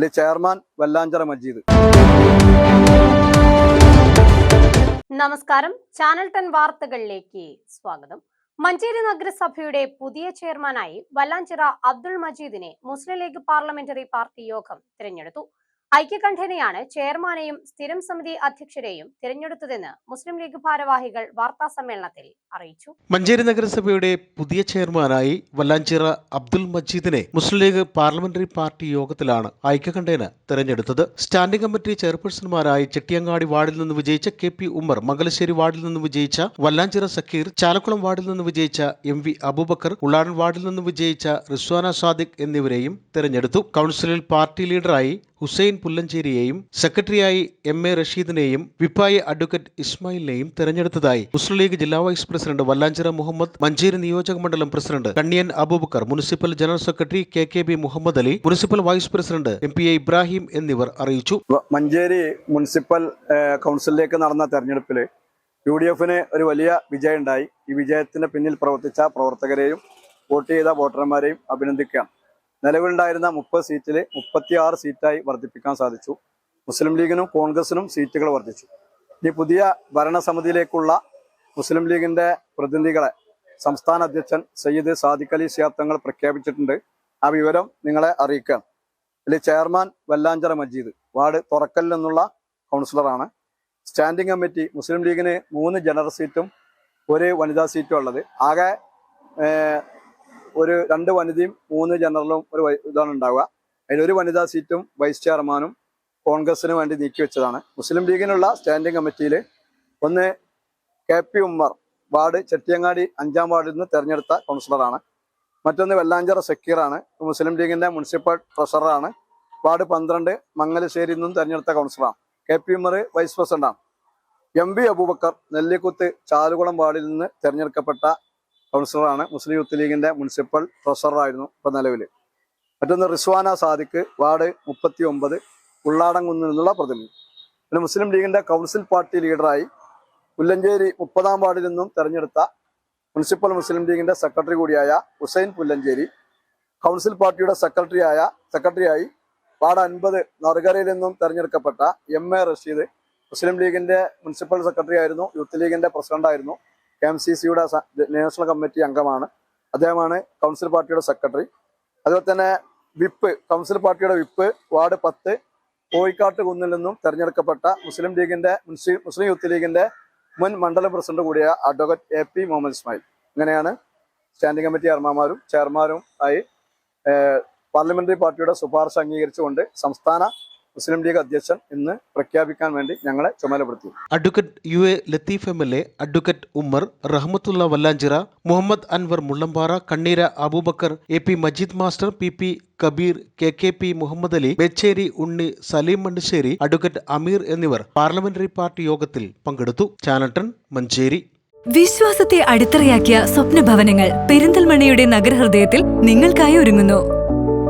ഇതിൽ ചെയർമാൻ വല്ലാഞ്ചറ മജീദ്. നമസ്കാരം. Channel ten വാർത്തകളിലേക്ക് സ്വാഗതം. മഞ്ചേരി നഗരസഭയുടെ പുതിയ ചെയർമാനായി വല്ലാഞ്ചിറ അബ്ദുൾ മജീദിനെ മുസ്ലിം ലീഗ് പാർലമെന്ററി പാർട്ടി യോഗം തിരഞ്ഞെടുത്തു. ഐക്യകണ്ഠേനയാണ് ചെയർമാനെയും സ്ഥിരം സമിതി അധ്യക്ഷരെയും തിരഞ്ഞെടുത്തതെന്ന് മുസ്ലിം ലീഗ് ഭാരവാഹികൾ വാർത്താ സമ്മേളനത്തിൽ അറിയിച്ചു. മഞ്ചേരി നഗരസഭയുടെ പുതിയ ചെയർമാനായി വല്ലാഞ്ചിറ അബ്ദുൽ മജീദിനെ മുസ്ലിം ലീഗ് പാർലമെന്ററി പാർട്ടി യോഗത്തിലാണ് ഐക്യകണ്ഠേന തിരഞ്ഞെടുത്തത്. സ്റ്റാൻഡിംഗ് കമ്മിറ്റി ചെയർപേഴ്സൺമാരായി ചെട്ടിയങ്ങാടി വാർഡിൽ നിന്ന് വിജയിച്ച കെ പി ഉമ്മർ മംഗലശ്ശേരി വാർഡിൽ നിന്ന് വിജയിച്ച വല്ലാഞ്ചിറ സക്കീർ ചാലക്കുളം വാർഡിൽ നിന്ന് വിജയിച്ച എം വി അബൂബക്കർ ഉള്ളാടൻ വാർഡിൽ നിന്ന് വിജയിച്ച റിസ്വാന സാദിഖ് എന്നിവരെയും തിരഞ്ഞെടുത്തു. കൗൺസിലിൽ പാർട്ടി ലീഡറായി ഹുസൈൻ പുല്ലഞ്ചേരിയെയും സെക്രട്ടറിയായി എം എ റഷീദിനെയും വിപ്പായി അഡ്വക്കേറ്റ് ഇസ്മായിലിനെയും തെരഞ്ഞെടുത്തതായി മുസ്ലിം ലീഗ് ജില്ലാ വൈസ് പ്രസിഡന്റ് വല്ലാഞ്ചിറ മുഹമ്മദ് മഞ്ചേരി നിയോജക മണ്ഡലം president Kanniyan Abubakar municipal general secretary K K B Muhammad Ali municipal vice president M P A Ibrahim എന്നിവർ അറിയിച്ചു. മഞ്ചേരി മുനിസിപ്പൽ കൗൺസിലിലേക്ക് നടന്ന തെരഞ്ഞെടുപ്പിൽ യു ഡി എഫിന് ഒരു വലിയ വിജയമുണ്ടായി. ഈ വിജയത്തിന് പിന്നിൽ പ്രവർത്തിച്ച പ്രവർത്തകരെയും വോട്ട് ചെയ്ത വോട്ടർമാരെയും അഭിനന്ദിക്കുകയാണ്. നിലവിലുണ്ടായിരുന്ന മുപ്പത് സീറ്റിൽ മുപ്പത്തിയാറ് സീറ്റായി വർദ്ധിപ്പിക്കാൻ സാധിച്ചു. മുസ്ലിം ലീഗിനും കോൺഗ്രസിനും സീറ്റുകൾ വർദ്ധിച്ചു. ഈ പുതിയ ഭരണസമിതിയിലേക്കുള്ള മുസ്ലിം ലീഗിന്റെ പ്രതിനിധികളെ സംസ്ഥാന അധ്യക്ഷൻ സയ്യിദ് സാദിഖ് അലി സിയാബ് തങ്ങൾ പ്രഖ്യാപിച്ചിട്ടുണ്ട്. ആ വിവരം നിങ്ങളെ അറിയിക്കാം ഇതിൽ ചെയർമാൻ വല്ലാഞ്ചിറ മജീദ് വാർഡ് തുറക്കലിൽ നിന്നുള്ള കൗൺസിലറാണ്. സ്റ്റാൻഡിംഗ് കമ്മിറ്റി മുസ്ലിം ലീഗിന് മൂന്ന് ജനറൽ സീറ്റും ഒരു വനിതാ സീറ്റും ഉള്ളത്. ആകെ ഒരു രണ്ട് വനിതയും മൂന്ന് ജനറലും ഒരു ഇതാണ് ഉണ്ടാവുക. അതിലൊരു വനിതാ സീറ്റും വൈസ് ചെയർമാനും കോൺഗ്രസിന് വേണ്ടി നീക്കിവെച്ചതാണ് മുസ്ലിം ലീഗിനുള്ള സ്റ്റാൻഡിംഗ് കമ്മിറ്റിയിൽ ഒന്ന് K P Ummer ward Chettiyangadi അഞ്ചാം വാർഡിൽ നിന്ന് തെരഞ്ഞെടുത്ത കൗൺസിലറാണ്. മറ്റൊന്ന് വെള്ളാഞ്ചിറ സക്കീറാണ്. മുസ്ലിം ലീഗിന്റെ മുനിസിപ്പൽ ട്രഷററാണ്. വാർഡ് പന്ത്രണ്ട് മംഗലശ്ശേരിയിൽ നിന്നും തെരഞ്ഞെടുത്ത കൗൺസിലറാണ്. കെ പി ഉമ്മർ വൈസ് പ്രസിഡന്റാണ്. എം വി അബൂബക്കർ നെല്ലിക്കുത്ത് ചാലുകുളം വാർഡിൽ നിന്ന് തെരഞ്ഞെടുക്കപ്പെട്ട കൗൺസിലറാണ്. മുസ്ലിം യൂത്ത് ലീഗിന്റെ മുനിസിപ്പൽ ട്രഷററായിരുന്നു ഇപ്പൊ നിലവിൽ മറ്റൊന്ന് റിസ്വാന സാദിഖ് വാർഡ് മുപ്പത്തി ഒമ്പത് ഉള്ളാടംകുന്നിൽ നിന്നുള്ള പ്രതിനിധി. പിന്നെ മുസ്ലിം ലീഗിന്റെ കൗൺസിൽ പാർട്ടി ലീഡറായി പുല്ലഞ്ചേരി മുപ്പതാം വാർഡിൽ നിന്നും തെരഞ്ഞെടുത്ത മുനിസിപ്പൽ മുസ്ലിം ലീഗിന്റെ സെക്രട്ടറി കൂടിയായ ഹുസൈൻ പുല്ലഞ്ചേരി കൗൺസിൽ പാർട്ടിയുടെ സെക്രട്ടറിയായ സെക്രട്ടറിയായി വാർഡ് അൻപത് നറുകരയിൽ നിന്നും തെരഞ്ഞെടുക്കപ്പെട്ട എം എ റഷീദ് മുസ്ലിം ലീഗിന്റെ മുനിസിപ്പൽ സെക്രട്ടറി ആയിരുന്നു യൂത്ത് ലീഗിന്റെ പ്രസിഡന്റ് ആയിരുന്നു കെ എം സി സിയുടെ നാഷണൽ കമ്മിറ്റി അംഗമാണ്. അദ്ദേഹമാണ് കൗൺസിൽ പാർട്ടിയുടെ സെക്രട്ടറി അതുപോലെ തന്നെ വിപ്പ് കൗൺസിൽ പാർട്ടിയുടെ വിപ്പ് വാർഡ് പത്ത് കോഴിക്കാട്ട് കുന്നിൽ നിന്നും തെരഞ്ഞെടുക്കപ്പെട്ട മുസ്ലിം ലീഗിന്റെ മുസ്ലിം യൂത്ത് ലീഗിന്റെ മുൻ മണ്ഡലം പ്രസിഡന്റ് കൂടിയ advocate A P Muhammad Ismail. ഇങ്ങനെയാണ് സ്റ്റാൻഡിംഗ് കമ്മിറ്റി ചെയർമാന്മാരും ചെയർമാനും ആയി പാർലമെന്ററി പാർട്ടിയുടെ ശുപാർശ അംഗീകരിച്ചുകൊണ്ട് സംസ്ഥാന മുസ്ലിം ലീഗ് അധ്യക്ഷൻ ഇന്ന് പ്രഖ്യാപിക്കാൻ വേണ്ടി ഞങ്ങളെ ചുമതലപ്പെടുത്തി. Advocate U A Latheef M L A advocate Ummer Rahmathulla Vallanchira Muhammad Anwar Mullambara Kanneera Abubakar A P Majeed master P P Kabeer K K P Muhammad Ali Bechery Unni Saleem Mannisseri advocate Ameer എന്നിവർ parliamentary party യോഗത്തിൽ പങ്കെടുത്തു. ചാനട്ടൺ മഞ്ചേരി. വിശ്വാസത്തെ അടിത്തറയാക്കിയ സ്വപ്ന ഭവനങ്ങൾ പെരിന്തൽമണ്ണയുടെ നഗരഹൃദയത്തിൽ നിങ്ങൾക്കായി ഒരുങ്ങുന്നു.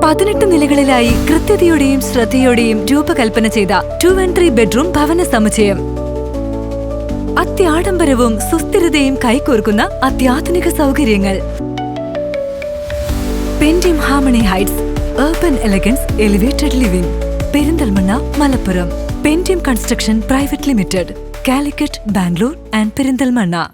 പതിനെട്ട് നിലകളിലായി കൃത്യതയോടെയും ശ്രദ്ധയോടെയും രൂപകൽപ്പന ചെയ്ത ടു ആൻഡ് ത്രീ ബെഡ്റൂം ഭവന സമുച്ചയം. അത്യാഡംബരവും സുസ്ഥിരതയും കൈകോർക്കുന്ന അത്യാധുനിക സൗകര്യങ്ങൾ. Pendim harmony heights urban elegance elevated living Perinthalmanna Malappuram. Pendim construction private limited Calicut Bangalore and Perinthalmanna.